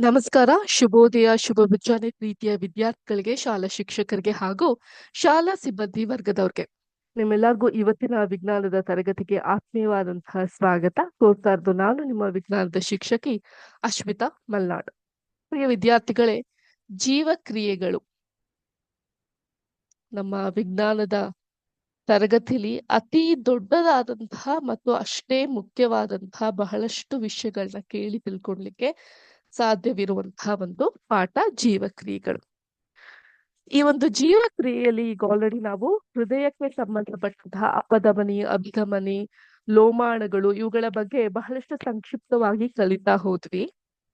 ನಮಸ್ಕಾರ. ಶುಭೋದಯ ಶುಭ ಮುಂಜಾನೆ ಪ್ರೀತಿಯ ವಿದ್ಯಾರ್ಥಿಗಳಿಗೆ, ಶಾಲಾ ಶಿಕ್ಷಕರಿಗೆ ಹಾಗೂ ಶಾಲಾ ಸಿಬ್ಬಂದಿ ವರ್ಗದವ್ರಿಗೆ. ನಿಮ್ಮೆಲ್ಲರಿಗೂ ಇವತ್ತಿನ ವಿಜ್ಞಾನದ ತರಗತಿಗೆ ಆತ್ಮೀಯವಾದಂತಹ ಸ್ವಾಗತ. ಕೋರ್ತಾ ಇರೋದು ನಾನು, ನಿಮ್ಮ ವಿಜ್ಞಾನದ ಶಿಕ್ಷಕಿ ಅಶ್ಮಿತಾ ಮಲ್ನಾಡ್. ಪ್ರಿಯ ವಿದ್ಯಾರ್ಥಿಗಳೇ, ಜೀವಕ್ರಿಯೆಗಳು. ನಮ್ಮ ವಿಜ್ಞಾನದ ತರಗತಿಲಿ ಅತಿ ದೊಡ್ಡದಾದಂತಹ ಮತ್ತು ಅಷ್ಟೇ ಮುಖ್ಯವಾದಂತಹ ಬಹಳಷ್ಟು ವಿಷಯಗಳನ್ನ ಕೇಳಿ ತಿಳ್ಕೊಳ್ಲಿಕ್ಕೆ ಸಾಧ್ಯವಿರುವಂತಹ ಒಂದು ಪಾಠ ಜೀವಕ್ರಿಯೆಗಳು. ಈ ಒಂದು ಜೀವಕ್ರಿಯೆಯಲ್ಲಿ ಈಗ ಆಲ್ರೆಡಿ ನಾವು ಹೃದಯಕ್ಕೆ ಸಂಬಂಧಪಟ್ಟಂತಹ ಅಪಧಮನಿ, ಅಭಿಧಮನಿ, ಲೋಮಾಣಗಳು ಇವುಗಳ ಬಗ್ಗೆ ಬಹಳಷ್ಟು ಸಂಕ್ಷಿಪ್ತವಾಗಿ ಕಲಿತಾ ಹೋದ್ವಿ.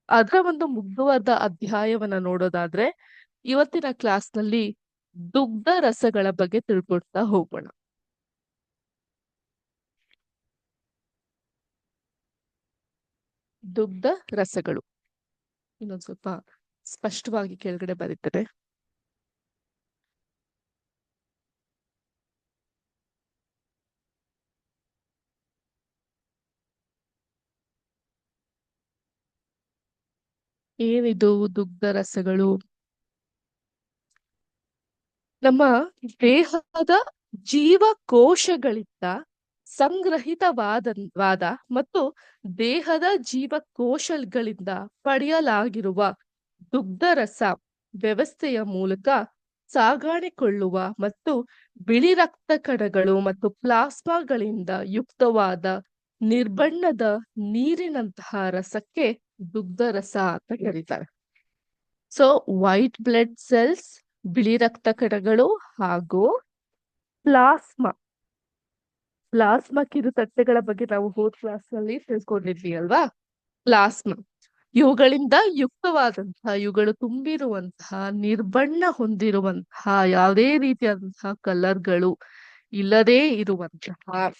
ಅದರ ಒಂದು ಮುಗ್ಧವಾದ ಅಧ್ಯಾಯವನ್ನ ನೋಡೋದಾದ್ರೆ ಇವತ್ತಿನ ಕ್ಲಾಸ್ನಲ್ಲಿ ದುಗ್ಧ ರಸಗಳ ಬಗ್ಗೆ ತಿಳ್ಕೊಡ್ತಾ ಹೋಗೋಣ. ದುಗ್ಧ ರಸಗಳು. ಇನ್ನೊಂದ್ ಸ್ವಲ್ಪ ಸ್ಪಷ್ಟವಾಗಿ ಕೆಳಗಡೆ ಬರೀತಾರೆ. ಏನಿದು ದುಗ್ಧ ರಸಗಳು? ನಮ್ಮ ದೇಹದ ಜೀವಕೋಶಗಳಿಂದ ಸಂಗ್ರಹಿತವಾದ ವಾದ ಮತ್ತು ದೇಹದ ಜೀವಕೋಶಗಳಿಂದ ಪಡೆಯಲಾಗಿರುವ ದುಗ್ಧರಸ ವ್ಯವಸ್ಥೆಯ ಮೂಲಕ ಸಾಗಾಣಿಕೊಳ್ಳುವ ಮತ್ತು ಬಿಳಿ ರಕ್ತ ಕಣಗಳು ಮತ್ತು ಪ್ಲಾಸ್ಮಾಗಳಿಂದ ಯುಕ್ತವಾದ ನಿರ್ಬಣ್ಣದ ನೀರಿನಂತಹ ರಸಕ್ಕೆ ದುಗ್ಧರಸ ಅಂತ ಕರೀತಾರೆ. ಸೊ ವೈಟ್ ಬ್ಲಡ್ ಸೆಲ್ಸ್ ಬಿಳಿ ರಕ್ತ ಕಣಗಳು ಹಾಗೂ ಪ್ಲಾಸ್ಮಾ ಪ್ಲಾಸ್ಮಾ ಕಿರುತಟ್ಟೆಗಳ ಬಗ್ಗೆ ನಾವು ಹೋದ್ ಕ್ಲಾಸ್ನಲ್ಲಿ ತಿಳ್ಕೊಂಡಿದ್ವಿ ಅಲ್ವಾ? ಪ್ಲಾಸ್ಮಾ ಇವುಗಳಿಂದ ಯುಕ್ತವಾದಂತಹ ಇವುಗಳು ತುಂಬಿರುವಂತಹ ನಿರ್ಬಣ್ಣ ಹೊಂದಿರುವಂತಹ ಯಾವುದೇ ರೀತಿಯಾದಂತಹ ಕಲರ್ಗಳು ಇಲ್ಲದೇ ಇರುವಂತಹ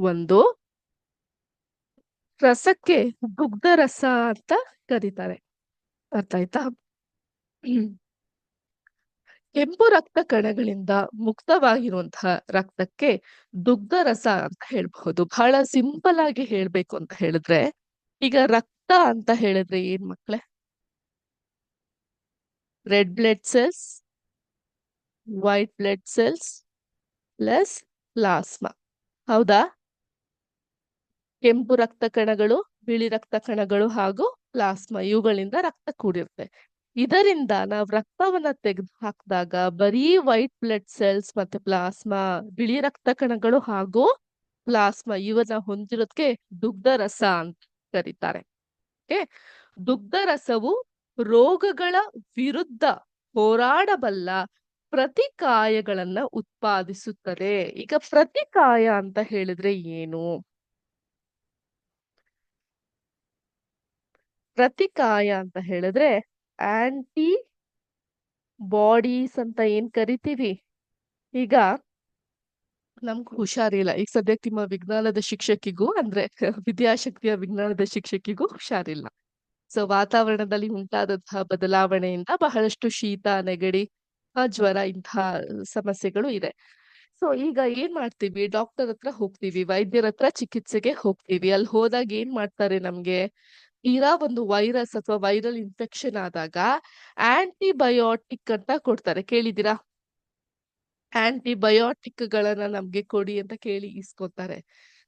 ಒಂದು ರಸಕ್ಕೆ ಗುಗ್ಧ ರಸ ಅಂತ ಕರೀತಾರೆ. ಅರ್ಥ ಆಯ್ತಾ? ಹ್ಮ್ ಕೆಂಪು ರಕ್ತ ಕಣಗಳಿಂದ ಮುಕ್ತವಾಗಿರುವಂತಹ ರಕ್ತಕ್ಕೆ ದುಗ್ಧ ರಸ ಅಂತ ಹೇಳ್ಬಹುದು. ಬಹಳ ಸಿಂಪಲ್ ಆಗಿ ಹೇಳ್ಬೇಕು ಅಂತ ಹೇಳಿದ್ರೆ, ಈಗ ರಕ್ತ ಅಂತ ಹೇಳಿದ್ರೆ ಏನ್ ಮಕ್ಳೇ? Red blood cells, white blood cells plus plasma. ಹೌದಾ? ಕೆಂಪು ರಕ್ತ ಕಣಗಳು, ಬಿಳಿ ರಕ್ತ ಕಣಗಳು ಹಾಗೂ ಪ್ಲಾಸ್ಮಾ ಇವುಗಳಿಂದ ರಕ್ತ ಕೂಡಿರುತ್ತೆ. ಇದರಿಂದ ನಾವು ರಕ್ತವನ್ನ ತೆಗೆದು ಹಾಕಿದಾಗ ಬರೀ ವೈಟ್ ಬ್ಲಡ್ ಸೆಲ್ಸ್ ಮತ್ತೆ ಪ್ಲಾಸ್ಮಾ ಬಿಳಿ ರಕ್ತ ಕಣಗಳು ಹಾಗೂ ಪ್ಲಾಸ್ಮಾ ಇವನ್ನ ಹೊಂದಿರೋದಕ್ಕೆ ದುಗ್ಧ ರಸ ಅಂತ ಕರೀತಾರೆ. ದುಗ್ಧ ರಸವು ರೋಗಗಳ ವಿರುದ್ಧ ಹೋರಾಡಬಲ್ಲ ಪ್ರತಿಕಾಯಗಳನ್ನ ಉತ್ಪಾದಿಸುತ್ತದೆ. ಈಗ ಪ್ರತಿಕಾಯ ಅಂತ ಹೇಳಿದ್ರೆ ಏನು? ಪ್ರತಿಕಾಯ ಅಂತ ಹೇಳಿದ್ರೆ ಆಂಟಿ ಬಾಡೀಸ್ ಅಂತ ಏನ್ ಕರಿತೀವಿ? ಈಗ ನಮ್ಗ್ ಹುಷಾರಿಲ್ಲ. ಈಗ ಸದ್ಯಕ್ಕೆ ನಿಮ್ಮ ವಿಜ್ಞಾನದ ಶಿಕ್ಷಕಿಗೂ ಅಂದ್ರೆ ವಿದ್ಯಾಶಕ್ತಿಯ ವಿಜ್ಞಾನದ ಶಿಕ್ಷಕಿಗೂ ಹುಷಾರಿಲ್ಲ. ಸೊ ವಾತಾವರಣದಲ್ಲಿ ಉಂಟಾದಂತಹ ಬದಲಾವಣೆಯಿಂದ ಬಹಳಷ್ಟು ಶೀತ, ನೆಗಡಿ ಜ್ವರ ಇಂತಹ ಸಮಸ್ಯೆಗಳು ಇದೆ. ಸೊ ಈಗ ಏನ್ ಮಾಡ್ತೀವಿ? ಡಾಕ್ಟರ್ ಹತ್ರ ಹೋಗ್ತೀವಿ, ವೈದ್ಯರ ಹತ್ರ ಚಿಕಿತ್ಸೆಗೆ ಹೋಗ್ತೀವಿ. ಅಲ್ಲಿ ಹೋದಾಗ ಏನ್ ಮಾಡ್ತಾರೆ ನಮ್ಗೆ? ತೀರಾ ಒಂದು ವೈರಸ್ ಅಥವಾ ವೈರಲ್ ಇನ್ಫೆಕ್ಷನ್ ಆದಾಗ ಆಂಟಿಬಯೋಟಿಕ್ ಅಂತ ಕೊಡ್ತಾರೆ. ಕೇಳಿದಿರಾ ಆಂಟಿಬಯೋಟಿಕ್ ಗಳನ್ನ ನಮ್ಗೆ ಕೊಡಿ ಅಂತ ಕೇಳಿ ಇಸ್ಕೊತಾರೆ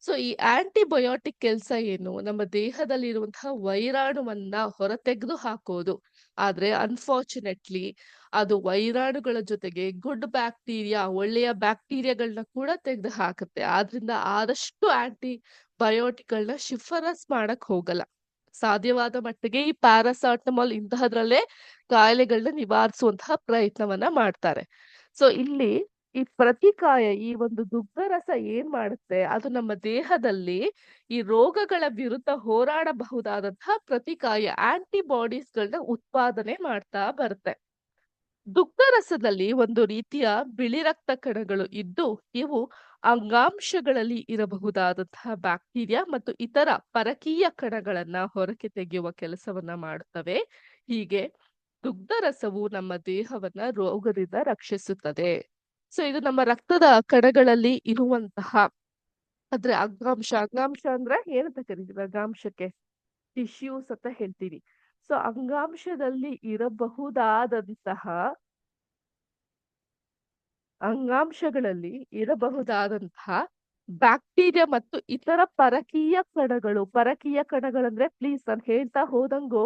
ಸೊ, ಈ ಆಂಟಿಬಯೋಟಿಕ್ ಕೆಲಸ ಏನು? ನಮ್ಮ ದೇಹದಲ್ಲಿ ಇರುವಂತಹ ವೈರಾಣುವನ್ನ ಹೊರತೆಗೆದು ಹಾಕೋದು. ಆದ್ರೆ ಅನ್ಫಾರ್ಚುನೇಟ್ಲಿ ಅದು ವೈರಾಣುಗಳ ಜೊತೆಗೆ ಗುಡ್ ಬ್ಯಾಕ್ಟೀರಿಯಾ ಒಳ್ಳೆಯ ಬ್ಯಾಕ್ಟೀರಿಯಾಗಳನ್ನ ಕೂಡ ತೆಗೆದು ಹಾಕುತ್ತೆ. ಆದ್ರಿಂದ ಆದಷ್ಟು ಆಂಟಿ ಬಯೋಟಿಕ್ಗಳನ್ನ ಶಿಫಾರಸ್ ಮಾಡಕ್ ಹೋಗಲ್ಲ. ಸಾಧ್ಯವಾದ ಮಟ್ಟಿಗೆ ಈ ಪ್ಯಾರಾಸಾಟಮಾಲ್ ಇಂತಹದ್ರಲ್ಲೇ ಕಾಯಿಲೆಗಳನ್ನ ನಿವಾರಿಸುವಂತಹ ಪ್ರಯತ್ನವನ್ನ ಮಾಡ್ತಾರೆ. ಸೊ ಇಲ್ಲಿ ಈ ಪ್ರತಿಕಾಯ, ಈ ಒಂದು ದುಗ್ಧರಸ ಏನ್ ಮಾಡುತ್ತೆ? ಅದು ನಮ್ಮ ದೇಹದಲ್ಲಿ ಈ ರೋಗಗಳ ವಿರುದ್ಧ ಹೋರಾಡಬಹುದಾದಂತಹ ಪ್ರತಿಕಾಯ ಆಂಟಿಬಾಡೀಸ್ ಗಳನ್ನ ಉತ್ಪಾದನೆ ಮಾಡ್ತಾ ಬರುತ್ತೆ. ದುಗ್ಧರಸದಲ್ಲಿ ಒಂದು ರೀತಿಯ ಬಿಳಿ ರಕ್ತ ಕಣಗಳು ಇದ್ದು, ಇವು ಅಂಗಾಂಶಗಳಲ್ಲಿ ಇರಬಹುದಾದಂತಹ ಬ್ಯಾಕ್ಟೀರಿಯಾ ಮತ್ತು ಇತರ ಪರಕೀಯ ಕಣಗಳನ್ನ ಹೊರಗೆ ತೆಗೆಯುವ ಕೆಲಸವನ್ನ ಮಾಡುತ್ತವೆ. ಹೀಗೆ ದುಗ್ಧರಸವು ನಮ್ಮ ದೇಹವನ್ನ ರೋಗದಿಂದ ರಕ್ಷಿಸುತ್ತದೆ. ಸೊ ಇದು ನಮ್ಮ ರಕ್ತದ ಕಣಗಳಲ್ಲಿ ಇರುವಂತಹ ಅಂದ್ರೆ ಅಂಗಾಂಶ. ಅಂಗಾಂಶ ಅಂದ್ರೆ ಏನಂತ ಕರಿತೀವಿ? ಅಂಗಾಂಶಕ್ಕೆ ಟಿಶ್ಯೂಸ್ ಅಂತ ಹೇಳ್ತೀವಿ. ಸೊ ಅಂಗಾಂಶದಲ್ಲಿ ಇರಬಹುದಾದಂತಹ ಅಂಗಾಂಶಗಳಲ್ಲಿ ಇರಬಹುದಾದಂತಹ ಬ್ಯಾಕ್ಟೀರಿಯಾ ಮತ್ತು ಇತರ ಪರಕೀಯ ಕಣಗಳು, ಪರಕೀಯ ಕಣಗಳಂದ್ರೆ ಪ್ಲೀಸ್ ನಾನು ಹೇಳ್ತಾ ಹೋದಂಗು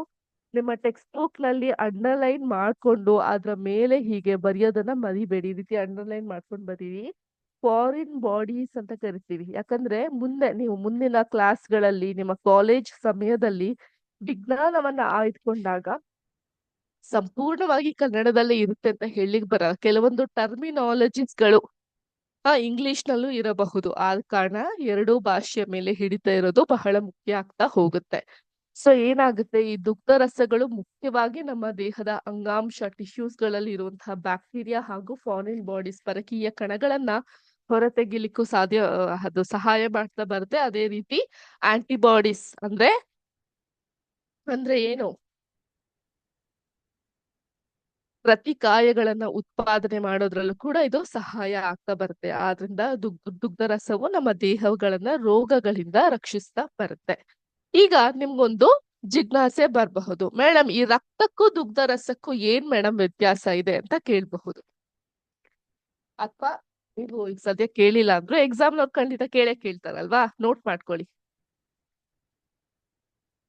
ನಿಮ್ಮ ಟೆಕ್ಸ್ಟ್ ಬುಕ್ನಲ್ಲಿ ಅಂಡರ್ಲೈನ್ ಮಾಡ್ಕೊಂಡು ಅದ್ರ ಮೇಲೆ ಹೀಗೆ ಬರೆಯೋದನ್ನ ಮರಿಬೇಡಿ. ಈ ರೀತಿ ಅಂಡರ್ಲೈನ್ ಮಾಡ್ಕೊಂಡು ಬರೀರಿ. ಫಾರಿನ್ ಬಾಡೀಸ್ ಅಂತ ಕರಿತೀವಿ. ಯಾಕಂದ್ರೆ ಮುಂದೆ ನೀವು ಮುಂದಿನ ಕ್ಲಾಸ್ಗಳಲ್ಲಿ ನಿಮ್ಮ ಕಾಲೇಜ್ ಸಮಯದಲ್ಲಿ ವಿಜ್ಞಾನವನ್ನ ಆಯ್ದುಕೊಂಡಾಗ ಸಂಪೂರ್ಣವಾಗಿ ಕನ್ನಡದಲ್ಲೇ ಇರುತ್ತೆ ಅಂತ ಹೇಳಿಕ್ ಬರಲ್ಲ. ಕೆಲವೊಂದು ಟರ್ಮಿನಾಲಜಿಸ್ಗಳು ಆ ಇಂಗ್ಲಿಷ್ ನಲ್ಲೂ ಇರಬಹುದು. ಆದ ಕಾರಣ ಎರಡೂ ಭಾಷೆಯ ಮೇಲೆ ಹಿಡಿತಾ ಇರೋದು ಬಹಳ ಮುಖ್ಯ ಆಗ್ತಾ ಹೋಗುತ್ತೆ. ಸೊ ಏನಾಗುತ್ತೆ? ಈ ದುಗ್ಧ ರಸಗಳು ಮುಖ್ಯವಾಗಿ ನಮ್ಮ ದೇಹದ ಅಂಗಾಂಶ ಟಿಶ್ಯೂಸ್ಗಳಲ್ಲಿ ಇರುವಂತಹ ಬ್ಯಾಕ್ಟೀರಿಯಾ ಹಾಗೂ ಫಾರಿನ್ ಬಾಡೀಸ್ ಪರಕೀಯ ಕಣಗಳನ್ನ ಹೊರತೆಗಿಲಿಕ್ಕೂ ಸಾಧ್ಯ ಅದು ಸಹಾಯ ಮಾಡ್ತಾ ಬರುತ್ತೆ. ಅದೇ ರೀತಿ ಆಂಟಿಬಾಡೀಸ್ ಅಂದ್ರೆ ಅಂದ್ರೆ ಏನು? ಪ್ರತಿಕಾಯಗಳನ್ನ ಉತ್ಪಾದನೆ ಮಾಡೋದ್ರಲ್ಲೂ ಕೂಡ ಇದು ಸಹಾಯ ಆಗ್ತಾ ಬರುತ್ತೆ. ಆದ್ರಿಂದ ದುಗ್ ದುಗ್ಧ ರಸವು ನಮ್ಮ ದೇಹಗಳನ್ನ ರೋಗಗಳಿಂದ ರಕ್ಷಿಸ್ತಾ ಬರುತ್ತೆ. ಈಗ ನಿಮ್ಗೊಂದು ಜಿಜ್ಞಾಸೆ ಬರಬಹುದು. ಮೇಡಮ್ ಈ ರಕ್ತಕ್ಕೂ ದುಗ್ಧ ರಸಕ್ಕೂ ಏನ್ ಮೇಡಮ್ ವ್ಯತ್ಯಾಸ ಇದೆ ಅಂತ ಕೇಳಬಹುದು? ಅಥವಾ ನೀವು ಈಗ ಸದ್ಯ ಕೇಳಿಲ್ಲ ಅಂದ್ರೂ ಎಕ್ಸಾಮ್ ನವ್ರು ಖಂಡಿತ ಕೇಳೇ ಕೇಳ್ತಾರಲ್ವಾ? ನೋಟ್ ಮಾಡ್ಕೊಳ್ಳಿ.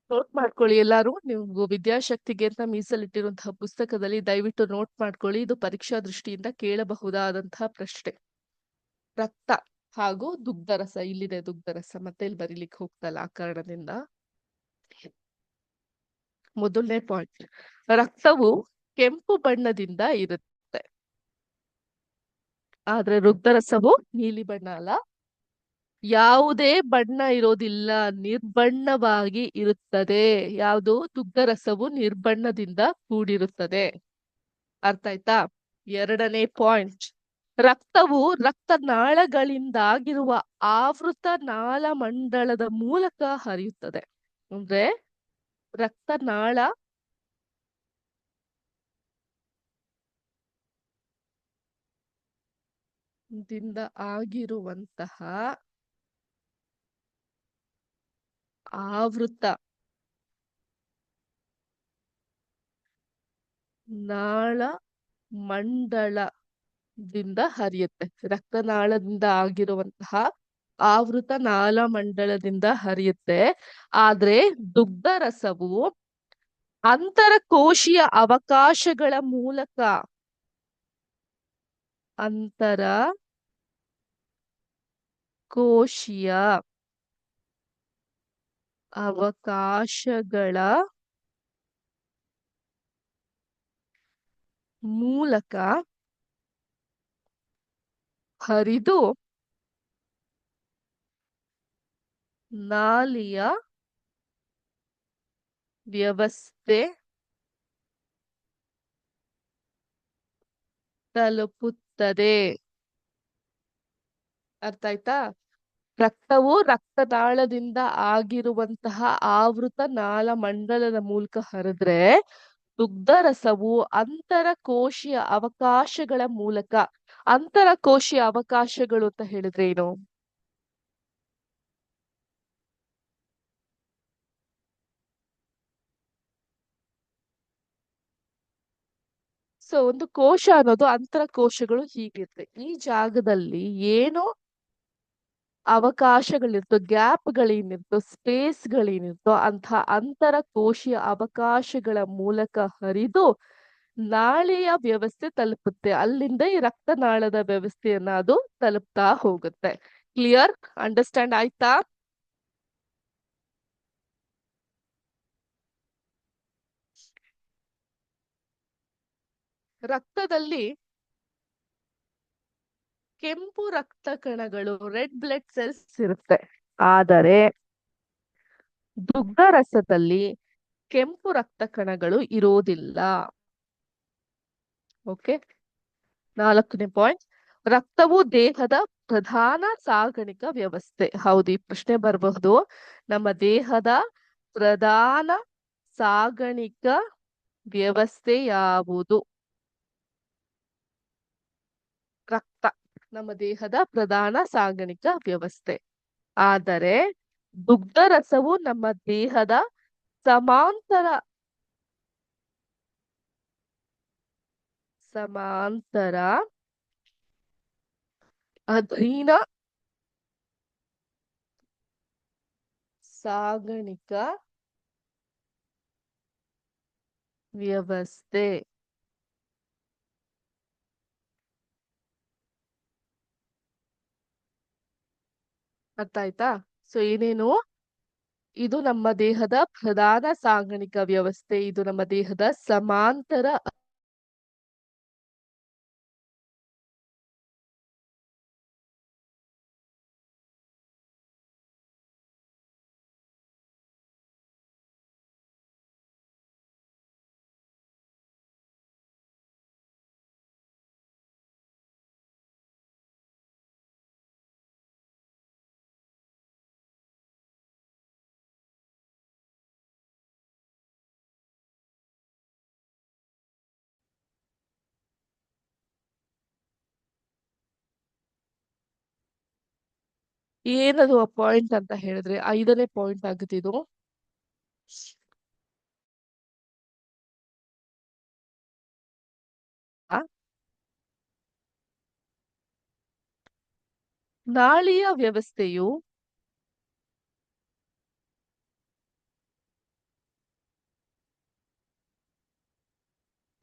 ನೋಟ್ ಮಾಡ್ಕೊಳ್ಳಿ ಎಲ್ಲಾರು. ನೀವು ವಿದ್ಯಾಶಕ್ತಿಗೆ ಅಂತ ಮೀಸಲಿಟ್ಟಿರುವಂತಹ ಪುಸ್ತಕದಲ್ಲಿ ದಯವಿಟ್ಟು ನೋಟ್ ಮಾಡ್ಕೊಳ್ಳಿ. ಇದು ಪರೀಕ್ಷಾ ದೃಷ್ಟಿಯಿಂದ ಕೇಳಬಹುದಾದಂತಹ ಪ್ರಶ್ನೆ. ರಕ್ತ ಹಾಗೂ ದುಗ್ಧರಸ, ಇಲ್ಲಿದೆ ದುಗ್ಧರಸ. ಮತ್ತೆ ಇಲ್ಲಿ ಬರೀಲಿಕ್ಕೆ ಹೋಗ್ತಲ್ಲ ಆ ಕಾರಣದಿಂದ. ಮೊದಲನೇ ಪಾಯಿಂಟ್ ರಕ್ತವು ಕೆಂಪು ಬಣ್ಣದಿಂದ ಇರುತ್ತೆ. ಆದ್ರೆ ರುಗ್ಧರಸವು ನೀಲಿ ಬಣ್ಣ ಅಲ್ಲ. ಯಾವುದೇ ಬಣ್ಣ ಇರೋದಿಲ್ಲ, ನಿರ್ಬಣ್ಣವಾಗಿ ಇರುತ್ತದೆ. ಯಾವುದು ದುಗ್ಧರಸವು ನಿರ್ಬಣ್ಣದಿಂದ ಕೂಡಿರುತ್ತದೆ. ಅರ್ಥ ಆಯ್ತಾ? ಎರಡನೇ ಪಾಯಿಂಟ್. ರಕ್ತವು ರಕ್ತನಾಳಗಳಿಂದಾಗಿರುವ ಆವೃತ ನಾಳ ಮಂಡಳದ ಮೂಲಕ ಹರಿಯುತ್ತದೆ. ಅಂದ್ರೆ ರಕ್ತನಾಳ ದಿಂದ ಆಗಿರುವಂತಹ ಆವೃತ. ನಾಳ ಮಂಡಳದಿಂದ ಹರಿಯುತ್ತೆ. ರಕ್ತನಾಳದಿಂದ ಆಗಿರುವಂತಹ ಆವೃತ ನಾಳ ಮಂಡಳದಿಂದ ಹರಿಯುತ್ತೆ. ಆದ್ರೆ ದುಗ್ಧ ರಸವು ಅಂತರಕೋಶೀಯ ಅವಕಾಶಗಳ ಮೂಲಕ ಅಂತರ ಕೋಶೀಯ ಅವಕಾಶಗಳ ಮೂಲಕ ಹರಿದು ನಾಲಿಯ ವ್ಯವಸ್ಥೆ ತಲುಪುತ್ತದೆ. ಅರ್ಥ ಆಯ್ತಾ? ರಕ್ತವು ರಕ್ತನಾಳದಿಂದ ಆಗಿರುವಂತಹ ಆವೃತ ನಾಳ ಮಂಡಲದ ಮೂಲಕ ಹರಿದ್ರೆ ದುಗ್ಧರಸವು ಅಂತರಕೋಶೀಯ ಅವಕಾಶಗಳ ಮೂಲಕ, ಅಂತರಕೋಶೀಯ ಅವಕಾಶಗಳು ಅಂತ ಹೇಳಿದ್ರೆ ಏನು? ಸೊ ಒಂದು ಕೋಶ ಅನ್ನೋದು ಅಂತರಕೋಶಗಳು ಹೀಗಿರುತ್ತೆ ಈ ಜಾಗದಲ್ಲಿ ಏನೋ ಅವಕಾಶಗಳಿರ್ತೋ ಗ್ಯಾಪ್ಗಳೇನಿರ್ತೋ ಸ್ಪೇಸ್ಗಳೇನಿರ್ತೋ ಅಂಥ ಅಂತರಕೋಶೀಯ ಅವಕಾಶಗಳ ಮೂಲಕ ಹರಿದು ನಾಳೆಯ ವ್ಯವಸ್ಥೆ ತಲುಪುತ್ತೆ. ಅಲ್ಲಿಂದ ಈ ರಕ್ತನಾಳದ ವ್ಯವಸ್ಥೆಯನ್ನ ಅದು ತಲುಪ್ತಾ ಹೋಗುತ್ತೆ. ಕ್ಲಿಯರ್? ಅಂಡರ್ಸ್ಟ್ಯಾಂಡ್ ಆಯ್ತಾ? ರಕ್ತದಲ್ಲಿ ಕೆಂಪು ರಕ್ತ ಕಣಗಳು ರೆಡ್ ಬ್ಲಡ್ ಸೆಲ್ಸ್ ಇರುತ್ತೆ. ಆದರೆ ದುಗ್ಧ ರಸದಲ್ಲಿ ಕೆಂಪು ರಕ್ತ ಕಣಗಳು ಇರೋದಿಲ್ಲ. ಓಕೆ? ನಾಲ್ಕನೇ ಪಾಯಿಂಟ್. ರಕ್ತವು ದೇಹದ ಪ್ರಧಾನ ಸಾಗಣಿಕ ವ್ಯವಸ್ಥೆ. ಹೌದು ಈ ಪ್ರಶ್ನೆ ಬರಬಹುದು. ನಮ್ಮ ದೇಹದ ಪ್ರಧಾನ ಸಾಗಣಿಕ ವ್ಯವಸ್ಥೆ ಯಾವುದು? ರಕ್ತ. ನಮ್ಮ ದೇಹದ ಪ್ರಧಾನ ಸಾಂಗಣಿಕ ವ್ಯವಸ್ಥೆ. ಆದರೆ ದುಗ್ಧ ರಸವು ನಮ್ಮ ದೇಹದ ಸಮಾಂತರ ಸಮಾಂತರ ಅಧೀನ ಸಾಗಣಿಕ ವ್ಯವಸ್ಥೆ. ಅರ್ಥ ಆಯ್ತಾ ಸೊ ಏನೇನು? ಇದು ನಮ್ಮ ದೇಹದ ಪ್ರಧಾನ ಸಾಂಗಣಿಕ ವ್ಯವಸ್ಥೆ. ಇದು ನಮ್ಮ ದೇಹದ ಸಮಾಂತರ ಏನದು ಪಾಯಿಂಟ್ ಅಂತ ಹೇಳಿದ್ರೆ ಐದನೇ ಪಾಯಿಂಟ್ ಆಗುತ್ತೆ ಇದು. ನಾಳೀಯ ವ್ಯವಸ್ಥೆಯು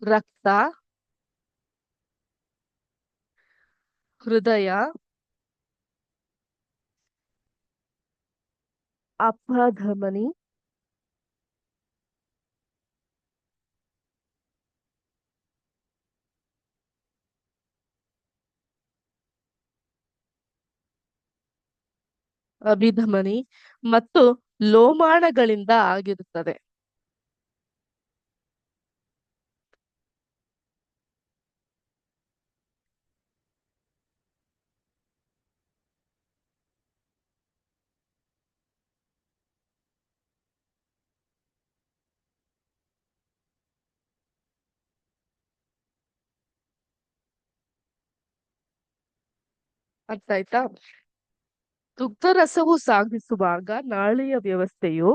ರಕ್ತ ಹೃದಯ ಅಪಧಮನಿ. ಅಭಿಧಮನಿ ಮತ್ತು ಲೋಮಾಣಗಳಿಂದ ಆಗಿರುತ್ತದೆ. ಅರ್ಥ ಆಯ್ತಾ? ದುಗ್ಧರಸವು ಸಾಗಿಸುವಾಗ ನಾಳೀಯ ವ್ಯವಸ್ಥೆಯು?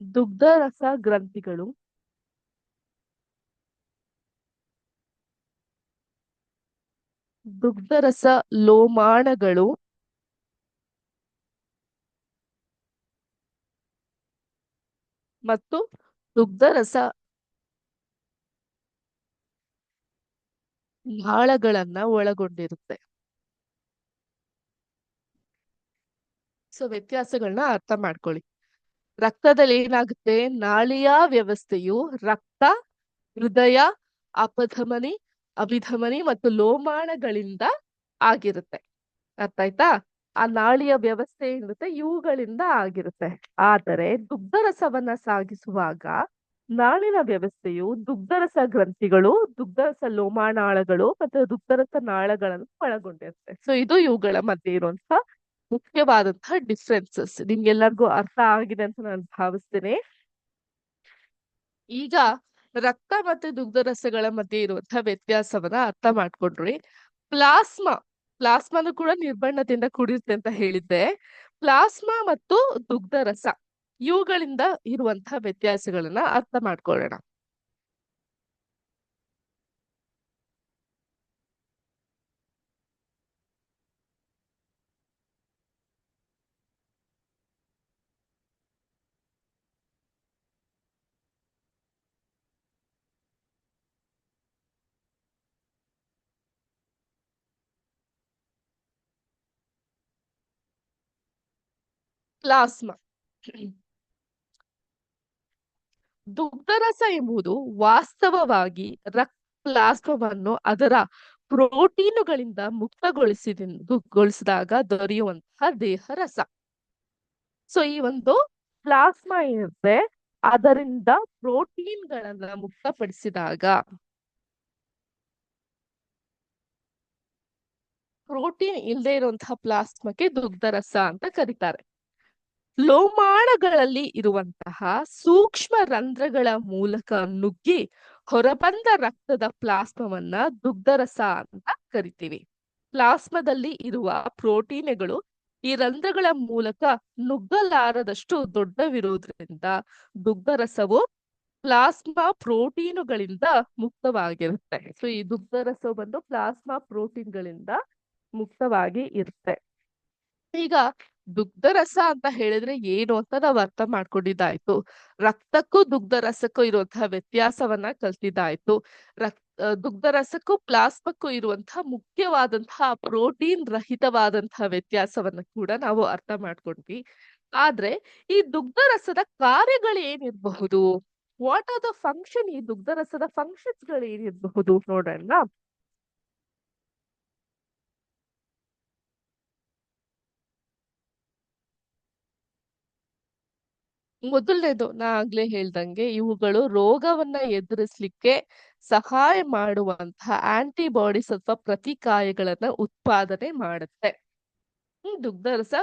ದುಗ್ಧರಸ ಗ್ರಂಥಿಗಳು? ದುಗ್ಧರಸ ಲೋಮಾಣಗಳು? ಮತ್ತು ದುಗ್ಧರಸ ನಾಳಗಳನ್ನ ಒಳಗೊಂಡಿರುತ್ತೆ. ಸೊ ವ್ಯತ್ಯಾಸಗಳನ್ನ ಅರ್ಥ ಮಾಡ್ಕೊಳ್ಳಿ. ರಕ್ತದಲ್ಲಿ ಏನಾಗುತ್ತೆ? ನಾಳೀಯ ವ್ಯವಸ್ಥೆಯು ರಕ್ತ, ಹೃದಯ, ಅಪಧಮನಿ, ಅಭಿಧಮನಿ ಮತ್ತು ಲೋಮಾಣಗಳಿಂದ ಆಗಿರುತ್ತೆ. ಅರ್ಥ ಆಯ್ತಾ? ಆ ನಾಳಿಯ ವ್ಯವಸ್ಥೆ ಏನಿರುತ್ತೆ ಇವುಗಳಿಂದ ಆಗಿರುತ್ತೆ. ಆದರೆ ದುಗ್ಧರಸವನ್ನ ಸಾಗಿಸುವಾಗ ನಾಳಿನ ವ್ಯವಸ್ಥೆಯು ದುಗ್ಧರಸ ಗ್ರಂಥಿಗಳು, ದುಗ್ಧರಸ ಲೋಮಾನಾಳಗಳು ಮತ್ತು ದುಗ್ಧರಸ ನಾಳಗಳನ್ನು ಒಳಗೊಂಡಿರುತ್ತೆ. ಸೊ ಇದು ಇವುಗಳ ಮಧ್ಯೆ ಇರುವಂತಹ ಮುಖ್ಯವಾದಂತಹ ಡಿಫ್ರೆನ್ಸಸ್ ನಿಮ್ಗೆಲ್ಲರಿಗೂ ಅರ್ಥ ಆಗಿದೆ ಅಂತ ನಾನು ಭಾವಿಸ್ತೇನೆ. ಈಗ ರಕ್ತ ಮತ್ತೆ ದುಗ್ಧರಸಗಳ ಮಧ್ಯೆ ಇರುವಂತಹ ವ್ಯತ್ಯಾಸವನ್ನ ಅರ್ಥ ಮಾಡ್ಕೊಂಡ್ರಿ. ಪ್ಲಾಸ್ಮಾ ಪ್ಲಾಸ್ಮಾನು ಕೂಡ ನಿರ್ಬಣ್ಣದಿಂದ ಕೂಡಿರುತ್ತೆ ಅಂತ ಹೇಳಿದ್ದೆ. ಪ್ಲಾಸ್ಮಾ ಮತ್ತು ದುಗ್ಧ ರಸ ಇವುಗಳಿಂದ ಇರುವಂತಹ ವ್ಯತ್ಯಾಸಗಳನ್ನ ಅರ್ಥ ಮಾಡ್ಕೊಳ್ಳೋಣ. ಪ್ಲಾಸ್ಮಾ. ದುಗ್ಧರಸ ಎಂಬುದು ವಾಸ್ತವವಾಗಿ ರಕ್ತ ಪ್ಲಾಸ್ಮವನ್ನು ಅದರ ಪ್ರೋಟೀನುಗಳಿಂದ ಮುಕ್ತಗೊಳಿಸಿದ, ಗೊಳಿಸಿದಾಗ ದೊರೆಯುವಂತಹ ದೇಹ ರಸ ಸೊ ಈ ಒಂದು ಪ್ಲಾಸ್ಮಾ ಏನಿರುತ್ತೆ ಅದರಿಂದ ಪ್ರೋಟೀನ್ಗಳನ್ನ ಮುಕ್ತಪಡಿಸಿದಾಗ ಪ್ರೋಟೀನ್ ಇಲ್ಲದೆ ಇರುವಂತಹ ಪ್ಲಾಸ್ಮಾಕ್ಕೆ ದುಗ್ಧರಸ ಅಂತ ಕರೀತಾರೆ. ಲೋಮಾಣಗಳಲ್ಲಿ ಇರುವಂತಹ ಸೂಕ್ಷ್ಮ ರಂಧ್ರಗಳ ಮೂಲಕ ನುಗ್ಗಿ ಹೊರಬಂದ ರಕ್ತದ ಪ್ಲಾಸ್ಮವನ್ನ ದುಗ್ಧರಸ ಅಂತ ಕರಿತೀವಿ. ಪ್ಲಾಸ್ಮದಲ್ಲಿ ಇರುವ ಪ್ರೋಟೀನ್ಗಳು ಈ ರಂಧ್ರಗಳ ಮೂಲಕ ನುಗ್ಗಲಾರದಷ್ಟು ದೊಡ್ಡವಿರುವುದರಿಂದ ದುಗ್ಧರಸವು ಪ್ಲಾಸ್ಮಾ ಪ್ರೋಟೀನುಗಳಿಂದ ಮುಕ್ತವಾಗಿರುತ್ತೆ. ಸೊ ಈ ದುಗ್ಧರಸವು ಬಂದು ಪ್ಲಾಸ್ಮಾ ಪ್ರೋಟೀನ್ಗಳಿಂದ ಮುಕ್ತವಾಗಿ ಇರುತ್ತೆ. ಈಗ ದುಗ್ಧರಸ ಅಂತ ಹೇಳಿದ್ರೆ ಏನು ಅಂತ ನಾವು ಅರ್ಥ ಮಾಡ್ಕೊಂಡಿದ್ದಾಯ್ತು. ರಕ್ತಕ್ಕೂ ದುಗ್ಧರಸಕ್ಕೂ ಇರುವಂತಹ ವ್ಯತ್ಯಾಸವನ್ನ ಕಲ್ತಿದ್ದಾಯ್ತು. ರಕ್ ದುಗ್ಧರಸಕ್ಕೂ ಪ್ಲಾಸ್ಮಕ್ಕೂ ಇರುವಂತಹ ಮುಖ್ಯವಾದಂತಹ ಪ್ರೋಟೀನ್ ರಹಿತವಾದಂತಹ ವ್ಯತ್ಯಾಸವನ್ನ ಕೂಡ ನಾವು ಅರ್ಥ ಮಾಡ್ಕೊಂಡ್ವಿ. ಆದ್ರೆ ಈ ದುಗ್ಧರಸದ ಕಾರ್ಯಗಳು ಏನಿರಬಹುದು ವಾಟ್ ಆರ್ ದ ಫಂಕ್ಷನ್ ಈ ದುಗ್ಧರಸದ ಫಂಕ್ಷನ್ಸ್ಗಳು ಏನಿರಬಹುದು ನೋಡೋಣ ಮೊದಲನೇದು ನಾ ಆಗ್ಲೇ ಹೇಳ್ದಂಗೆ ಇವುಗಳು ರೋಗವನ್ನ ಎದುರಿಸ್ಲಿಕ್ಕೆ ಸಹಾಯ ಮಾಡುವಂತಹ ಆಂಟಿಬಾಡೀಸ್ ಅಥವಾ ಪ್ರತಿಕಾಯಗಳನ್ನ ಉತ್ಪಾದನೆ ಮಾಡುತ್ತೆ. ದುಗ್ಧರಸ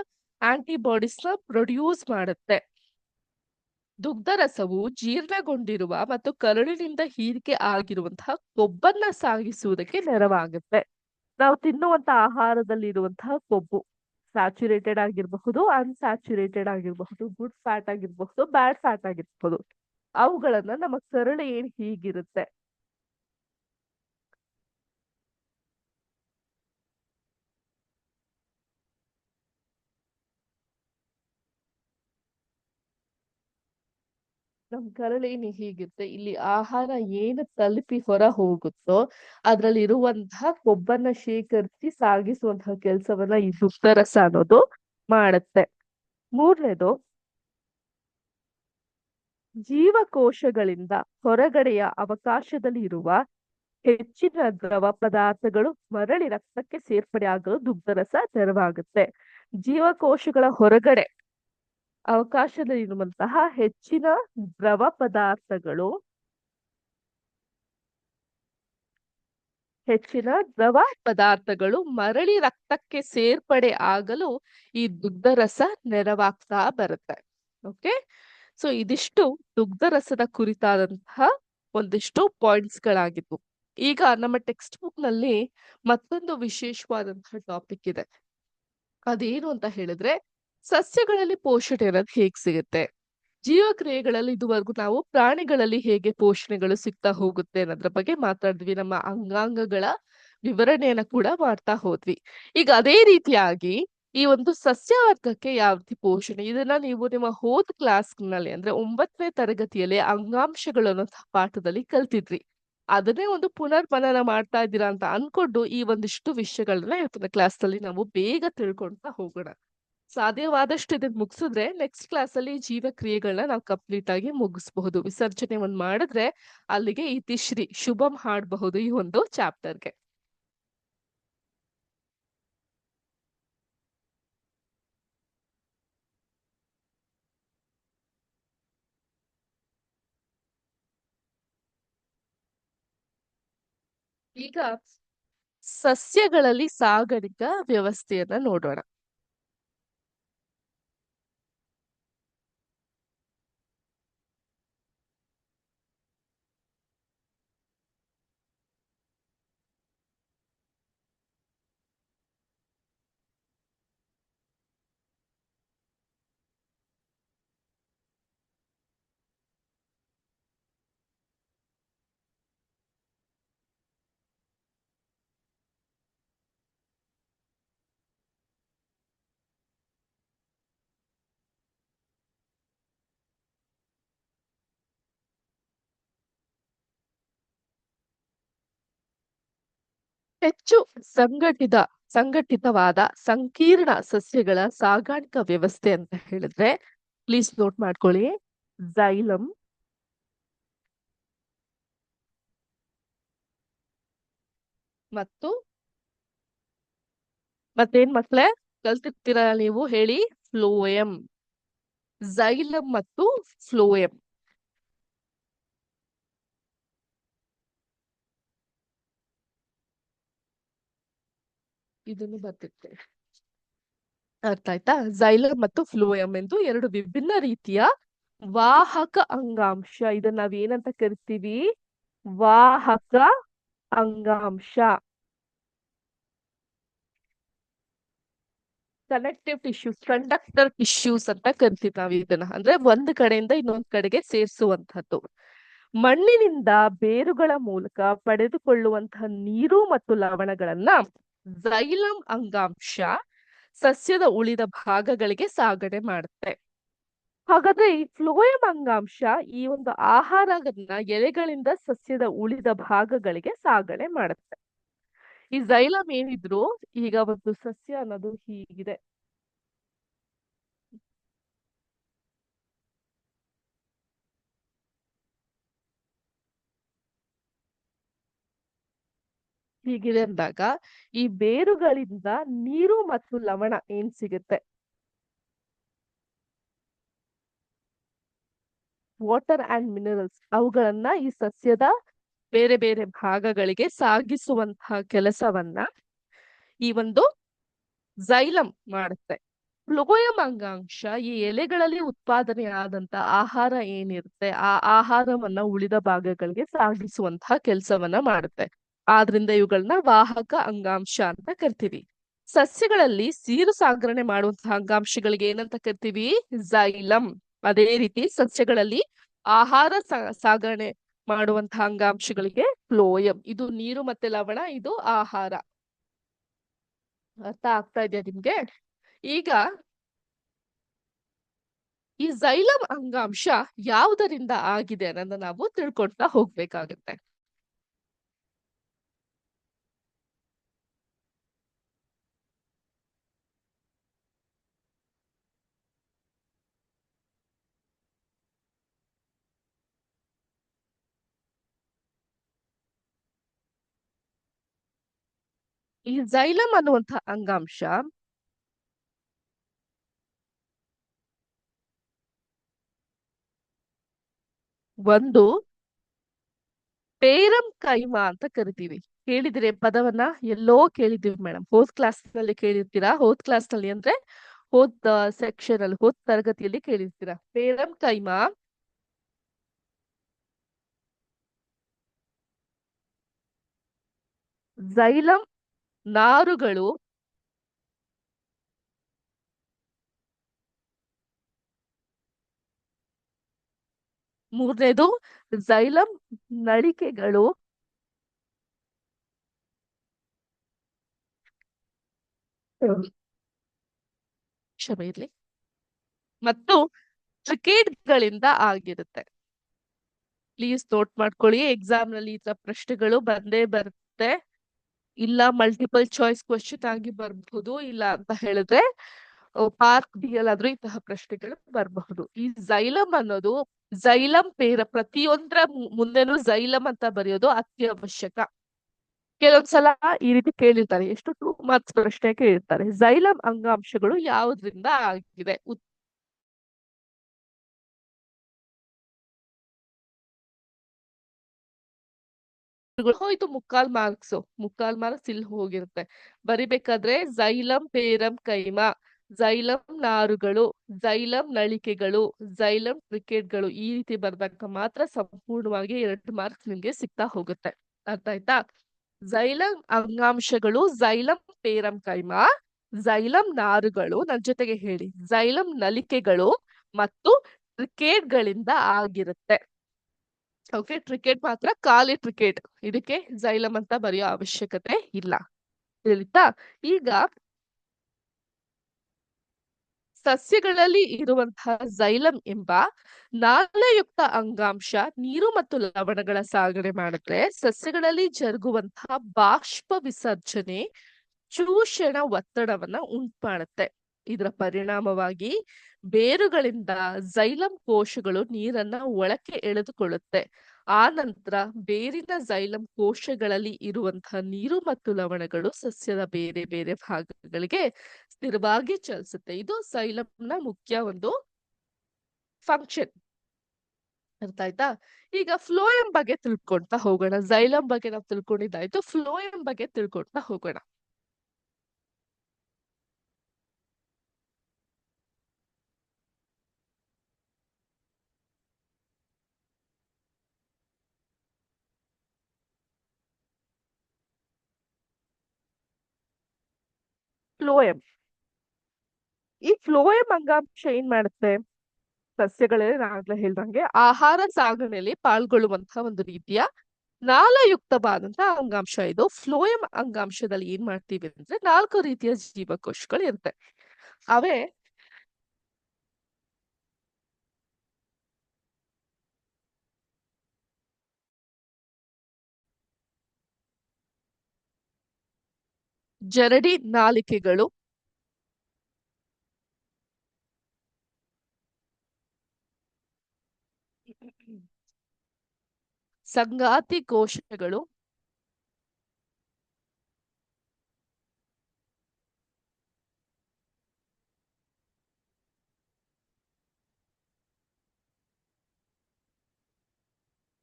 ಆಂಟಿಬಾಡೀಸ್ನ ಪ್ರೊಡ್ಯೂಸ್ ಮಾಡುತ್ತೆ. ದುಗ್ಧರಸವು ಜೀರ್ಣಗೊಂಡಿರುವ ಮತ್ತು ಕರುಳಿನಿಂದ ಹೀರಿಕೆ ಆಗಿರುವಂತಹ ಕೊಬ್ಬನ್ನ ಸಾಗಿಸುವುದಕ್ಕೆ ನೆರವಾಗುತ್ತೆ. ನಾವು ತಿನ್ನುವಂತ ಆಹಾರದಲ್ಲಿ ಇರುವಂತಹ ಕೊಬ್ಬು. ಸ್ಯಾಚುರೇಟೆಡ್ ಆಗಿರಬಹುದು ಅನ್ಸ್ಯಾಚುರೇಟೆಡ್ ಆಗಿರಬಹುದು ಗುಡ್ ಫ್ಯಾಟ್ ಆಗಿರಬಹುದು ಬ್ಯಾಡ್ ಫ್ಯಾಟ್ ಆಗಿರಬಹುದು. ಅವುಗಳನ್ನ ನಮಗ್ ಸರಳ ಏನ್ ಹೀಗಿರುತ್ತೆ? ನಮ್ ಕರಳು ಏನು ಹೀಗಿರುತ್ತೆ, ಇಲ್ಲಿ ಆಹಾರ ಏನು ತಲುಪಿ ಹೊರ ಹೋಗುತ್ತೋ ಅದ್ರಲ್ಲಿ ಇರುವಂತಹ ಕೊಬ್ಬನ್ನ ಶೇಖರಿಸಿ ಸಾಗಿಸುವಂತಹ ಕೆಲಸವನ್ನ ಈ ಸುಪ್ತರಸ ಅನ್ನೋದು ಮಾಡುತ್ತೆ. ಮೂರನೇದು, ಜೀವಕೋಶಗಳಿಂದ ಹೊರಗಡೆಯ ಅವಕಾಶದಲ್ಲಿ ಇರುವ ಹೆಚ್ಚಿನ ದ್ರವ ಪದಾರ್ಥಗಳು ಮರಳಿ ರಕ್ತಕ್ಕೆ ಸೇರ್ಪಡೆ ಆಗಲು ದುಗ್ಧರಸ ನೆರವಾಗುತ್ತೆ ಜೀವಕೋಶಗಳ ಹೊರಗಡೆ ಅವಕಾಶದಲ್ಲಿರುವಂತಹ ಹೆಚ್ಚಿನ ದ್ರವ ಪದಾರ್ಥಗಳು, ಹೆಚ್ಚಿನ ದ್ರವ ಪದಾರ್ಥಗಳು ಮರಳಿ ರಕ್ತಕ್ಕೆ ಸೇರ್ಪಡೆ ಆಗಲು ಈ ದುಗ್ಧರಸ ನೆರವಾಗ್ತಾ ಬರುತ್ತೆ. ಓಕೆ? ಸೊ, ಇದಿಷ್ಟು ದುಗ್ಧರಸದ ಕುರಿತಾದಂತಹ ಒಂದಿಷ್ಟು ಪಾಯಿಂಟ್ಸ್ ಗಳಾಗಿದ್ವು ಈಗ ನಮ್ಮ ಟೆಕ್ಸ್ಟ್ ಬುಕ್ನಲ್ಲಿ ಮತ್ತೊಂದು ವಿಶೇಷವಾದಂತಹ ಟಾಪಿಕ್ ಇದೆ. ಅದೇನು ಅಂತ ಹೇಳಿದ್ರೆ ಸಸ್ಯಗಳಲ್ಲಿ ಪೋಷಣೆ ಅನ್ನೋದು ಹೇಗ್ ಸಿಗುತ್ತೆ? ಜೀವಕ್ರಿಯೆಗಳಲ್ಲಿ ಇದುವರೆಗೂ ನಾವು ಪ್ರಾಣಿಗಳಲ್ಲಿ ಹೇಗೆ ಪೋಷಣೆಗಳು ಸಿಗ್ತಾ ಹೋಗುತ್ತೆ ಅನ್ನೋದ್ರ ಬಗ್ಗೆ ಮಾತಾಡಿದ್ವಿ. ನಮ್ಮ ಅಂಗಾಂಗಗಳ ವಿವರಣೆಯನ್ನ ಕೂಡ ಮಾಡ್ತಾ ಹೋದ್ವಿ. ಈಗ ಅದೇ ರೀತಿಯಾಗಿ ಈ ಒಂದು ಸಸ್ಯವರ್ಗಕ್ಕೆ ಯಾವ ರೀತಿ ಪೋಷಣೆ? ಇದನ್ನ ನೀವು ನಿಮ್ಮ ಹೋದ್ ಕ್ಲಾಸ್ನಲ್ಲಿ ಅಂದ್ರೆ ಒಂಬತ್ತನೇ ತರಗತಿಯಲ್ಲಿ ಅಂಗಾಂಶಗಳು ಅನ್ನೋ ಪಾಠದಲ್ಲಿ ಕಲ್ತಿದ್ರಿ. ಅದನ್ನೇ ಒಂದು ಪುನರ್ ಮನನ ಮಾಡ್ತಾ ಇದ್ದೀರಾ ಅಂತ ಅನ್ಕೊಂಡು ಈ ಒಂದಿಷ್ಟು ವಿಷಯಗಳನ್ನ ಇವತ್ತಿನ ಕ್ಲಾಸ್ನಲ್ಲಿ ನಾವು ಬೇಗ ತಿಳ್ಕೊಂತಾ ಹೋಗೋಣ. ಸಾಧ್ಯವಾದಷ್ಟು ಇದನ್ನ ಮುಗಿಸಿದ್ರೆ ನೆಕ್ಸ್ಟ್ ಕ್ಲಾಸ್ ಅಲ್ಲಿ ಜೀವಕ್ರಿಯೆಗಳನ್ನ ನಾವು ಕಂಪ್ಲೀಟ್ ಆಗಿ ಮುಗಿಸಬಹುದು. ವಿಸರ್ಜನೆ ಒಂದ್ ಮಾಡಿದ್ರೆ ಅಲ್ಲಿಗೆ ಇತಿಶ್ರೀ ಶುಭಂ ಹಾಡಬಹುದು ಈ ಒಂದು ಚಾಪ್ಟರ್ಗೆ. ಈಗ ಸಸ್ಯಗಳಲ್ಲಿ ಸಾಗರಿಕ ವ್ಯವಸ್ಥೆಯನ್ನ ನೋಡೋಣ. ಹೆಚ್ಚು ಸಂಘಟಿತ, ಸಂಘಟಿತವಾದ, ಸಂಕೀರ್ಣ ಸಸ್ಯಗಳ ಸಾಗಾಣಿಕಾ ವ್ಯವಸ್ಥೆ ಅಂತ ಹೇಳಿದ್ರೆ ಪ್ಲೀಸ್ ನೋಟ್ ಮಾಡ್ಕೊಳ್ಳಿ. ಝೈಲಮ್ ಮತ್ತು ಮತ್ತೇನ್ ಮಕ್ಳೇ? ಕಲ್ತಿರ್ತೀರ ನೀವು ಹೇಳಿ? ಫ್ಲೋಯಂ ಝೈಲಮ್ ಮತ್ತು ಫ್ಲೋಯಂ ಇದನ್ನು ಬರ್ತಿರ್ತೇವೆ ಅರ್ಥ ಆಯ್ತಾ? ಝೈಲಮ್ ಮತ್ತು ಫ್ಲೋಯಮ್ ಎಂದು ಎರಡು ವಿಭಿನ್ನ ರೀತಿಯ ವಾಹಕ ಅಂಗಾಂಶ. ಇದನ್ನ ನಾವ್ ಏನಂತ ಕರಿತೀವಿ? ವಾಹಕ ಅಂಗಾಂಶ. ಕನೆಕ್ಟಿವ್ ಟಿಶ್ಯೂಸ್ ಕಂಡಕ್ಟರ್ ಟಿಶ್ಯೂಸ್ ಅಂತ ಕರಿತೀವಿ ನಾವು ಇದನ್ನ. ಅಂದ್ರೆ ಒಂದ್ ಕಡೆಯಿಂದ ಇನ್ನೊಂದ್ ಕಡೆಗೆ ಸೇರಿಸುವಂತಹದ್ದು ಮಣ್ಣಿನಿಂದ ಬೇರುಗಳ ಮೂಲಕ ಪಡೆದುಕೊಳ್ಳುವಂತಹ ನೀರು ಮತ್ತು ಲವಣಗಳನ್ನ ಝೈಲಮ್ ಅಂಗಾಂಶ ಸಸ್ಯದ ಉಳಿದ ಭಾಗಗಳಿಗೆ ಸಾಗಣೆ ಮಾಡುತ್ತೆ. ಹಾಗಾದ್ರೆ ಈ ಫ್ಲೋಯಂ ಅಂಗಾಂಶ ಈ ಒಂದು ಆಹಾರವನ್ನ ಎಲೆಗಳಿಂದ ಸಸ್ಯದ ಉಳಿದ ಭಾಗಗಳಿಗೆ ಸಾಗಣೆ ಮಾಡುತ್ತೆ. ಈ ಝೈಲಂ ಏನಿದ್ರು ಈಗ ಒಂದು ಸಸ್ಯ ಅನ್ನೋದು ಹೀಗಿದೆ. ಹೀಗಿದೆ ಅಂದಾಗ ಈ ಬೇರುಗಳಿಂದ ನೀರು ಮತ್ತು ಲವಣ ಏನ್ ಸಿಗುತ್ತೆ? ವಾಟರ್ ಅಂಡ್ ಮಿನರಲ್ಸ್ ಅವುಗಳನ್ನ ಈ ಸಸ್ಯದ ಬೇರೆ ಬೇರೆ ಭಾಗಗಳಿಗೆ ಸಾಗಿಸುವಂತಹ ಕೆಲಸವನ್ನ ಈ ಒಂದು ಝೈಲಂ ಮಾಡುತ್ತೆ. ಪ್ಲೋಯಂ ಅಂಗಾಂಶ ಈ ಎಲೆಗಳಲ್ಲಿ ಉತ್ಪಾದನೆ ಆದಂತ ಆಹಾರ ಏನಿರುತ್ತೆ? ಆ ಆಹಾರವನ್ನ ಉಳಿದ ಭಾಗಗಳಿಗೆ ಸಾಗಿಸುವಂತಹ ಕೆಲಸವನ್ನ ಮಾಡುತ್ತೆ. ಆದ್ರಿಂದ ಇವುಗಳನ್ನ ವಾಹಕ ಅಂಗಾಂಶ ಅಂತ ಕರಿತೀವಿ. ಸಸ್ಯಗಳಲ್ಲಿ ಸೀರು ಸಾಗರಣೆ ಮಾಡುವಂತಹ ಅಂಗಾಂಶಗಳಿಗೆ ಏನಂತ ಕರಿತೀವಿ? ಝೈಲಂ ಅದೇ ರೀತಿ ಸಸ್ಯಗಳಲ್ಲಿ ಆಹಾರ ಸಾಗರಣೆ ಮಾಡುವಂತಹ ಅಂಗಾಂಶಗಳಿಗೆ ಫ್ಲೋಯಂ ಇದು ನೀರು ಮತ್ತೆ ಲವಣ, ಇದು ಆಹಾರ. ಅರ್ಥ ಆಗ್ತಾ ಇದೆಯಾ ನಿಮ್ಗೆ? ಈಗ ಈ ಝೈಲಂ ಅಂಗಾಂಶ ಯಾವುದರಿಂದ ಆಗಿದೆ ಅನ್ನೋದನ್ನ ನಾವು ತಿಳ್ಕೊಳ್ತಾ ಹೋಗ್ಬೇಕಾಗತ್ತೆ. ಈ ಝೈಲಮ್ ಅನ್ನುವಂತಹ ಅಂಗಾಂಶ ಒಂದು ಪೇರಂ ಕೈಮಾ ಅಂತ ಕರಿತೀವಿ. ಕೇಳಿದ್ರೆ ಪದವನ್ನ? ಎಲ್ಲೋ ಕೇಳಿದೀವಿ ಮೇಡಮ್ ಹೋದ್ ಕ್ಲಾಸ್ನಲ್ಲಿ ಕೇಳಿರ್ತೀರಾ? ಹೋದ್ ಕ್ಲಾಸ್ನಲ್ಲಿ ಅಂದ್ರೆ ಹೋದ್ ಸೆಕ್ಷನ್ ಅಲ್ಲಿ, ಹೋದ್ ತರಗತಿಯಲ್ಲಿ ಕೇಳಿರ್ತೀರಾ? ಪೇರಂ ಕೈಮಾ ಝೈಲಮ್ ನಾರುಗಳು ಮೂರನೇದು ಝೈಲಂ ನಳಿಕೆಗಳು ಕ್ಷಮೆ ಇರ್ಲಿ. ಮತ್ತು ಗಳಿಂದ ಆಗಿರುತ್ತೆ. ಪ್ಲೀಸ್ ನೋಟ್ ಮಾಡ್ಕೊಳ್ಳಿ ಎಕ್ಸಾಮ್ನಲ್ಲಿ ಈ ತರ ಪ್ರಶ್ನೆಗಳು ಬಂದೇ ಬರುತ್ತೆ. ಇಲ್ಲ ಮಲ್ಟಿಪಲ್ ಚಾಯ್ಸ್ ಕ್ವಶನ್ ಆಗಿ ಬರಬಹುದು ಇಲ್ಲ ಅಂತ ಹೇಳಿದ್ರೆ ಪಾರ್ಕ್ ಡಿ ಅಲ್ಲಾದ್ರೂ ಇಂತಹ ಪ್ರಶ್ನೆಗಳು ಬರಬಹುದು. ಈ ಝೈಲಮ್ ಅನ್ನೋದು ಝೈಲಮ್ ಪೇರ, ಪ್ರತಿಯೊಂದರ ಮುಂದೆನೂ ಜೈಲಂ ಅಂತ ಬರೆಯೋದು ಅತ್ಯವಶ್ಯಕ. ಕೆಲವೊಂದ್ಸಲ ಈ ರೀತಿ ಕೇಳಿರ್ತಾರೆ, ಎಷ್ಟು ಟೂ ಮಾರ್ಕ್ಸ್ ಪ್ರಶ್ನೆ ಕೇಳಿರ್ತಾರೆ. ಝೈಲಮ್ ಅಂಗಾಂಶಗಳು ಯಾವುದ್ರಿಂದ ಆಗಿದೆ? ಹೋಯ್ತು ಮುಕ್ಕಾಲ್ ಮಾರ್ಕ್ಸ್. ಮುಕ್ಕಾಲ್ ಮಾರ್ಕ್ಸ್ ಇಲ್ಲಿ ಹೋಗಿರುತ್ತೆ. ಬರಿಬೇಕಾದ್ರೆ ಝೈಲಂ ಪೇರಂ ಕೈಮಾ ಝೈಲಂ ನಾರುಗಳು ಝೈಲಂ ನಳಿಕೆಗಳು ಝೈಲಂ ಕ್ರಿಕೆಟ್ಗಳು ಈ ರೀತಿ ಬರ್ದಾಗ ಮಾತ್ರ ಸಂಪೂರ್ಣವಾಗಿ ಎರಡು ಮಾರ್ಕ್ಸ್ ನಿಮ್ಗೆ ಸಿಗ್ತಾ ಹೋಗುತ್ತೆ. ಅರ್ಥ ಆಯ್ತಾ? ಝೈಲಂ ಅಂಗಾಂಶಗಳು ಝೈಲಂ ಪೇರಂ ಕೈಮಾ ಝೈಲಂ ನಾರುಗಳು ನನ್ ಜೊತೆಗೆ ಹೇಳಿ ಝೈಲಂ ನಲಿಕೆಗಳು ಮತ್ತು ಕ್ರಿಕೆಟ್ಗಳಿಂದ ಆಗಿರುತ್ತೆ ಓಕೆ ಟ್ರಿಕೆಟ್ ಮಾತ್ರ ಖಾಲಿ ಟ್ರಿಕೆಟ್ ಇದಕ್ಕೆ ಜೈಲಮ್ ಅಂತ ಬರೆಯೋ ಅವಶ್ಯಕತೆ ಇಲ್ಲ. ತಿಳಿತಾ? ಈಗ ಸಸ್ಯಗಳಲ್ಲಿ ಇರುವಂತಹ ಜೈಲಮ್ ಎಂಬ ನಾಲಯುಕ್ತ ಅಂಗಾಂಶ ನೀರು ಮತ್ತು ಲವಣಗಳ ಸಾಗಣೆ ಮಾಡಿದ್ರೆ ಸಸ್ಯಗಳಲ್ಲಿ ಜರುಗುವಂತಹ ಬಾಷ್ಪ ವಿಸರ್ಜನೆ, ಚೂಷಣ ಒತ್ತಡವನ್ನ ಉಂಟು ಮಾಡುತ್ತೆ. ಇದರ ಪರಿಣಾಮವಾಗಿ ಬೇರುಗಳಿಂದ ಜೈಲಂ ಕೋಶಗಳು ನೀರನ್ನ ಒಳಕ್ಕೆ ಎಳೆದುಕೊಳ್ಳುತ್ತೆ. ಆ ನಂತರ ಬೇರಿನ ಜೈಲಂ ಕೋಶಗಳಲ್ಲಿ ಇರುವಂತಹ ನೀರು ಮತ್ತು ಲವಣಗಳು ಸಸ್ಯದ ಬೇರೆ ಬೇರೆ ಭಾಗಗಳಿಗೆ ಸ್ಥಿರವಾಗಿ ಚಲಿಸುತ್ತೆ. ಇದು ಸೈಲಂನ ಮುಖ್ಯ ಒಂದು ಫಂಕ್ಷನ್ ಅರ್ಥ ಆಯ್ತಾ? ಈಗ ಫ್ಲೋಯಂ ಬಗ್ಗೆ ತಿಳ್ಕೊಳ್ತಾ ಹೋಗೋಣ. ಜೈಲಂ ಬಗ್ಗೆ ನಾವು ತಿಳ್ಕೊಂಡಿದ್ದಾಯ್ತು. ಫ್ಲೋಯಂ ಬಗ್ಗೆ ತಿಳ್ಕೊಳ್ತಾ ಹೋಗೋಣ. ಫ್ಲೋಯಂ ಈ ಫ್ಲೋಯಂ ಅಂಗಾಂಶ ಏನ್ ಮಾಡುತ್ತೆ? ಸಸ್ಯಗಳೇ ನಾಗ್ಲೇ ಹೇಳ್ದಂಗೆ ಆಹಾರ ಸಾಗಣೆಯಲ್ಲಿ ಪಾಲ್ಗೊಳ್ಳುವಂತಹ ಒಂದು ರೀತಿಯ ನಾಲಯುಕ್ತವಾದಂತಹ ಅಂಗಾಂಶ ಇದು. ಫ್ಲೋಯಂ ಅಂಗಾಂಶದಲ್ಲಿ ಏನ್ ಮಾಡ್ತೀವಿ ಅಂದ್ರೆ ನಾಲ್ಕು ರೀತಿಯ ಜೀವಕೋಶಗಳು ಇರುತ್ತೆ. ಅವೇ ಜರಡಿ ನಾಲಿಕೆಗಳು. ಸಂಗಾತಿ ಕೋಶಗಳು.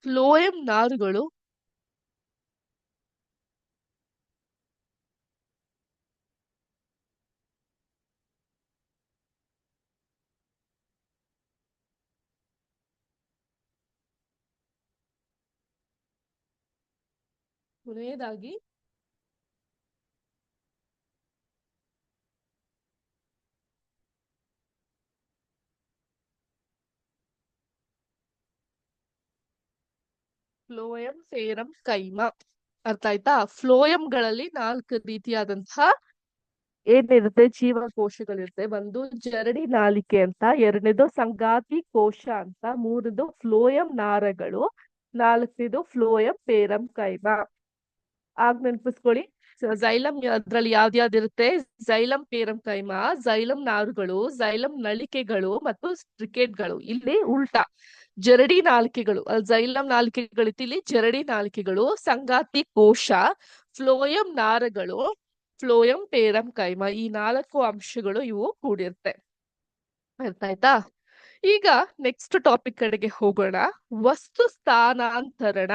ಫ್ಲೋಯಂ ನಾರುಗಳು. ಕೊನೆಯದಾಗಿ ಫ್ಲೋಯಂ, ಸೇರಂ, ಕೈಮ. ಅರ್ಥ ಆಯ್ತಾ? ಫ್ಲೋಯಂಗಳಲ್ಲಿ ನಾಲ್ಕು ರೀತಿಯಾದಂತಹ ಏನಿರುತ್ತೆ? ಜೀವಕೋಶಗಳಿರುತ್ತೆ. ಒಂದು ಜರಡಿ ನಾಲಿಕೆ ಅಂತ, ಎರಡನೇದು ಸಂಗಾತಿ ಕೋಶ ಅಂತ, ಮೂರದು ಫ್ಲೋಯಂ ನಾರಗಳು, ನಾಲ್ಕನೇದು ಫ್ಲೋಯಂ ಪೇರಂ ಕೈಮ. ಆಗ್ ನೆನ್ಪಿಸ್ಕೊಳ್ಳಿ. ಜೈಲಂ ಅದ್ರಲ್ಲಿ ಜೈಲಂ ಪೇರಂ ಕೈಮ, ಜೈಲಂ ನಾರುಗಳು, ಜೈಲಂ ನಳಿಕೆಗಳು ಮತ್ತು ಸ್ಟ್ರಿಕೆಟ್ಗಳು ಇಲ್ಲಿ ಉಲ್ಟಾ. ಜರಡಿ ನಾಲ್ಕೆಗಳು. ಅಲ್ಲಿ ಜೈಲಂ ನಾಲ್ಕೆಗಳು ಇಲ್ಲಿ ಜರಡಿ ನಾಲ್ಕೆಗಳು, ಸಂಗಾತಿ ಕೋಶ, ಫ್ಲೋಯಂ ನಾರಗಳು, ಫ್ಲೋಯಂ ಪೇರಂ ಕೈಮ. ಈ ನಾಲ್ಕು ಅಂಶಗಳು ಇವು ಕೂಡಿರುತ್ತೆ. ಅರ್ಥ ಆಯ್ತಾ ಈಗ ನೆಕ್ಸ್ಟ್ ಟಾಪಿಕ್ ಕಡೆಗೆ ಹೋಗೋಣ. ವಸ್ತು ಸ್ಥಾನಾಂತರಣ.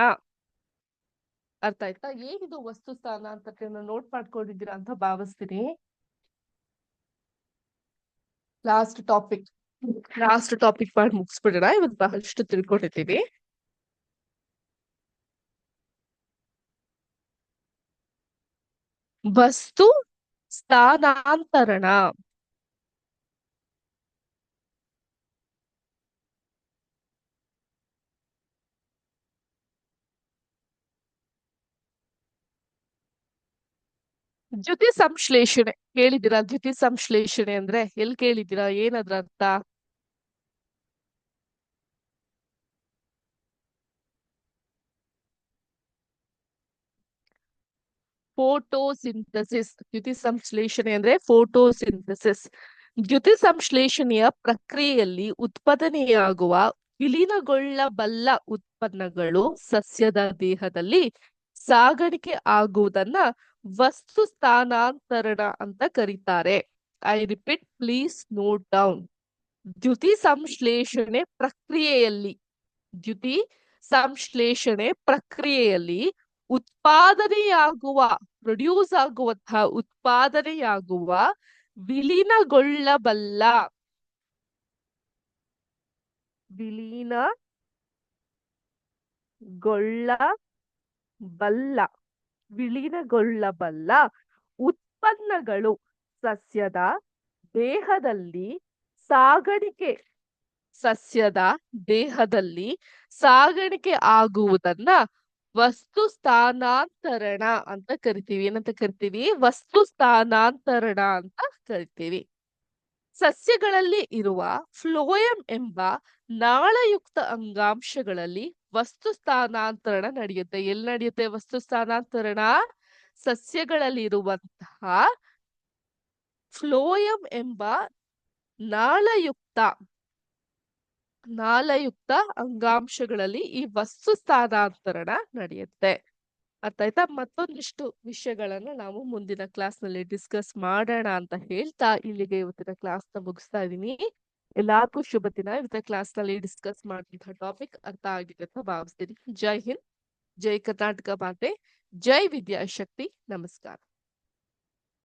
ಅರ್ಥ ಆಯ್ತಾ? ಏನಿದು ವಸ್ತು ಸ್ಥಾನಾಂತರಣ ನೋಟ್ ಮಾಡ್ಕೊಂಡಿದ್ದೀರಾ ಅಂತ ಭಾವಿಸ್ತೀನಿ. ಲಾಸ್ಟ್ ಟಾಪಿಕ್ ಲಾಸ್ಟ್ ಟಾಪಿಕ್ ಮಾಡಿ ಮುಗಿಸ್ಬಿಡೋಣ, ಇವತ್ತು ಬಹಳಷ್ಟು ತಿಳ್ಕೊಂಡಿದ್ದೀವಿ. ವಸ್ತು ಸ್ಥಾನಾಂತರಣ. ದ್ಯುತಿ ಸಂಶ್ಲೇಷಣೆ ಕೇಳಿದ್ದೀರಾ? ದ್ಯುತಿ ಸಂಶ್ಲೇಷಣೆ ಅಂದ್ರೆ ಎಲ್ಲಿ ಕೇಳಿದ್ದೀರಾ? ಏನದ್ರ ಅರ್ಥ? ಫೋಟೋಸಿಂಥಸಿಸ್. ದ್ಯುತಿ ಸಂಶ್ಲೇಷಣೆ ಅಂದ್ರೆ ಫೋಟೋಸಿಂಥಸಿಸ್. ದ್ಯುತಿ ಸಂಶ್ಲೇಷಣೆಯ ಪ್ರಕ್ರಿಯೆಯಲ್ಲಿ ಉತ್ಪಾದನೆಯಾಗುವ ವಿಲೀನಗೊಳ್ಳಬಲ್ಲ ಉತ್ಪನ್ನಗಳು ಸಸ್ಯದ ದೇಹದಲ್ಲಿ ಸಾಗಾಣಿಕೆ ಆಗುವುದನ್ನ ವಸ್ತು ಸ್ಥಾನಾಂತರಣ ಅಂತ ಕರೀತಾರೆ. I repeat please note down ದ್ಯುತಿ ಸಂಶ್ಲೇಷಣೆ ಪ್ರಕ್ರಿಯೆಯಲ್ಲಿ, ದ್ಯುತಿ ಸಂಶ್ಲೇಷಣೆ ಪ್ರಕ್ರಿಯೆಯಲ್ಲಿ ಉತ್ಪಾದನೆಯಾಗುವ ಪ್ರೊಡ್ಯೂಸ್ ಆಗುವಂತಹ ಉತ್ಪಾದನೆಯಾಗುವ ವಿಲೀನಗೊಳ್ಳಬಲ್ಲ ವಿಲೀನಗೊಳ್ಳಬಲ್ಲ ವಿಲೀನಗೊಳ್ಳಬಲ್ಲ ಉತ್ಪನ್ನಗಳು ಸಸ್ಯದ ದೇಹದಲ್ಲಿ ಸಾಗಾಣಿಕೆ, ಸಸ್ಯದ ದೇಹದಲ್ಲಿ ಸಾಗಾಣಿಕೆ ಆಗುವುದನ್ನ ವಸ್ತು ಸ್ಥಾನಾಂತರಣ ಅಂತ ಕರಿತೀವಿ. ಏನಂತ ಕರಿತೀವಿ? ವಸ್ತು ಸ್ಥಾನಾಂತರಣ ಅಂತ ಕರಿತೀವಿ. ಸಸ್ಯಗಳಲ್ಲಿ ಇರುವ ಫ್ಲೋಯಂ ಎಂಬ ನಾಳಯುಕ್ತ ಅಂಗಾಂಶಗಳಲ್ಲಿ ವಸ್ತು ಸ್ಥಾನಾಂತರಣ ನಡೆಯುತ್ತೆ. ಎಲ್ಲಿ ನಡೆಯುತ್ತೆ ವಸ್ತು ಸ್ಥಾನಾಂತರಣ ಸಸ್ಯಗಳಲ್ಲಿರುವಂತಹ ಫ್ಲೋಯಂ ಎಂಬ ನಾಳಯುಕ್ತ ನಾಳಯುಕ್ತ ಅಂಗಾಂಶಗಳಲ್ಲಿ ಈ ವಸ್ತು ಸ್ಥಾನಾಂತರಣ ನಡೆಯುತ್ತೆ. ಅರ್ಥ ಆಯ್ತಾ? ಮತ್ತೊಂದಿಷ್ಟು ವಿಷಯಗಳನ್ನ ನಾವು ಮುಂದಿನ ಕ್ಲಾಸ್ನಲ್ಲಿ ಡಿಸ್ಕಸ್ ಮಾಡೋಣ ಅಂತ ಹೇಳ್ತಾ ಇಲ್ಲಿಗೆ ಇವತ್ತಿನ ಕ್ಲಾಸ್ನ ಮುಗಿಸ್ತಾ ಇದೀನಿ ಎಲ್ಲಾರ್ಗೂ ಶುಭ ದಿನ. ಇವತ್ತ ಕ್ಲಾಸ್ನಲ್ಲಿ ಡಿಸ್ಕಸ್ ಮಾಡಿದಂತಹ ಟಾಪಿಕ್ ಅರ್ಥ ಆಗಿದೆ ಅಂತ ಭಾವಿಸ್ತೀನಿ. ಜೈ ಹಿಂದ್, ಜೈ ಕರ್ನಾಟಕ ಮಾತೆ, ಜೈ ವಿದ್ಯಾಶಕ್ತಿ. ನಮಸ್ಕಾರ.